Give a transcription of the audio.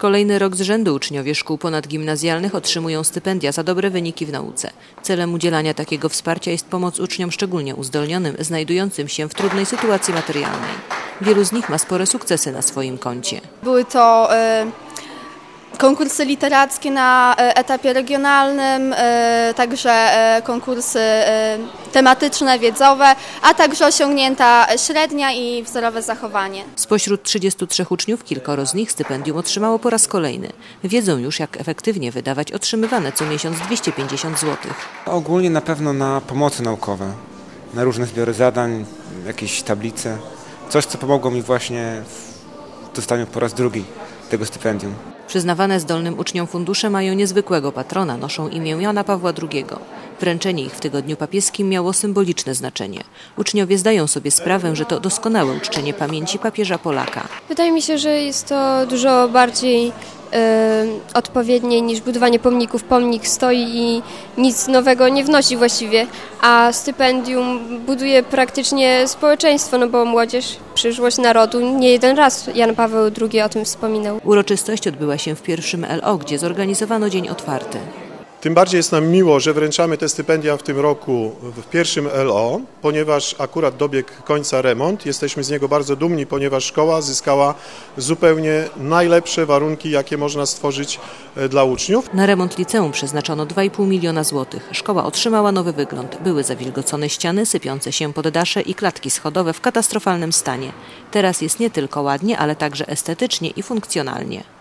Kolejny rok z rzędu uczniowie szkół ponadgimnazjalnych otrzymują stypendia za dobre wyniki w nauce. Celem udzielania takiego wsparcia jest pomoc uczniom szczególnie uzdolnionym, znajdującym się w trudnej sytuacji materialnej. Wielu z nich ma spore sukcesy na swoim koncie. Były to e, konkursy literackie na e, etapie regionalnym, e, także e, konkursy tematyczne, wiedzowe, a także osiągnięta średnia i wzorowe zachowanie. Spośród 33 uczniów kilkoro z nich stypendium otrzymało po raz kolejny. Wiedzą już, jak efektywnie wydawać otrzymywane co miesiąc 250 zł. Ogólnie na pewno na pomocy naukowe, na różne zbiory zadań, jakieś tablice. Coś, co pomogło mi właśnie w dostaniu po raz drugi tego stypendium. Przyznawane zdolnym uczniom fundusze mają niezwykłego patrona, noszą imię Jana Pawła II. Wręczenie ich w tygodniu papieskim miało symboliczne znaczenie. Uczniowie zdają sobie sprawę, że to doskonałe uczczenie pamięci papieża Polaka. Wydaje mi się, że jest to dużo bardziej e, odpowiednie niż budowanie pomników. Pomnik stoi i nic nowego nie wnosi właściwie, a stypendium buduje praktycznie społeczeństwo, no bo młodzież, przyszłość narodu, nie jeden raz Jan Paweł II o tym wspominał. Uroczystość odbyła się w pierwszym LO, gdzie zorganizowano dzień otwarty. Tym bardziej jest nam miło, że wręczamy te stypendia w tym roku w pierwszym LO, ponieważ akurat dobiegł końca remont. Jesteśmy z niego bardzo dumni, ponieważ szkoła zyskała zupełnie najlepsze warunki, jakie można stworzyć e, dla uczniów. Na remont liceum przeznaczono 2,5 miliona złotych. Szkoła otrzymała nowy wygląd. Były zawilgocone ściany, sypiące się poddasze i klatki schodowe w katastrofalnym stanie. Teraz jest nie tylko ładnie, ale także estetycznie i funkcjonalnie.